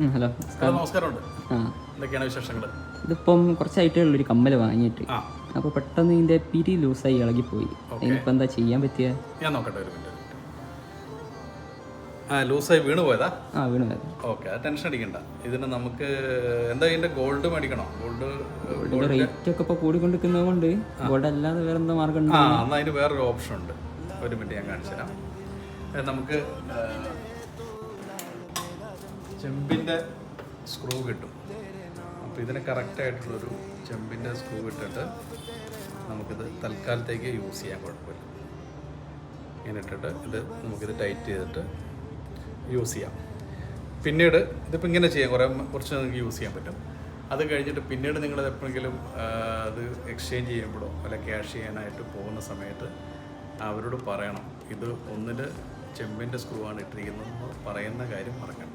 Hello നമസ്കാരം. നമസ്കാരമുണ്ട് എന്തൊക്കെയാണ് വിശേഷങ്ങൾ ഇതിപ്പം കുറച്ചായിട്ടേ ഉള്ളൊരു കമ്മൽ വാങ്ങിയിട്ട് അപ്പൊ അപ്പോൾ പെട്ടെന്ന് ഇതിന്റെ പിരി ലൂസായി ഇളകിപ്പോയി. ഇനിയിപ്പോ എന്താ ചെയ്യാൻ പറ്റിയ? ഞാൻ നോക്കട്ടെ ഒരു മിനിറ്റ് ആ ലൂസായി വീണ് പോയതാ? ആ വീണ് പോയത്. ഓക്കെ അത് ടെൻഷൻ അടിക്കണ്ട. ഇതിന് നമുക്ക് എന്താ ഇതിന്റെ ഗോൾഡ് മേടിക്കണോ? ഗോൾഡ് റേറ്റ് ഒക്കെ ഇപ്പോൾ കൂടിക്കൊണ്ടിരിക്കുന്നത് കൊണ്ട് ഗോൾഡ് അല്ലാതെ വേറെ എന്താ മാർഗം ഉണ്ട്? ആ എന്നാൽ അതിന് വേറൊരു ഓപ്ഷൻ ഉണ്ട്. ഒരു മിനിറ്റ് ഞാൻ കാണിച്ചു തരാം നമുക്ക് ചെമ്പിന്റെ സ്ക്രൂ കിട്ടും. അപ്പോൾ ഇതിന് കറക്റ്റായിട്ടുള്ളൊരു ചെമ്പിന്റെ സ്ക്രൂ ഇട്ടിട്ട് നമുക്കിത് തൽക്കാലത്തേക്ക് യൂസ് ചെയ്യാൻ കുഴപ്പമില്ല. ഇങ്ങനെ ഇട്ടിട്ട് ഇത് നമുക്കിത് ടൈറ്റ് ചെയ്തിട്ട് യൂസ് ചെയ്യാം. പിന്നീട് ഇതിപ്പോൾ ഇങ്ങനെ ചെയ്യാം. കുറേ കുറച്ച് നിങ്ങൾക്ക് യൂസ് ചെയ്യാൻ പറ്റും. അത് കഴിഞ്ഞിട്ട് പിന്നീട് നിങ്ങളത് എപ്പോഴെങ്കിലും അത് എക്സ്ചേഞ്ച് ചെയ്യുമ്പോഴോ അല്ല ക്യാഷ് ചെയ്യാനായിട്ട് പോകുന്ന സമയത്ത് അവരോട് പറയണം. ഇത് ഒന്നിൽ ചെമ്പിന്റെ സ്ക്രൂ ആണ് ഇട്ടിരിക്കുന്നതെന്ന് പറയുന്ന കാര്യം മറക്കണ്ട.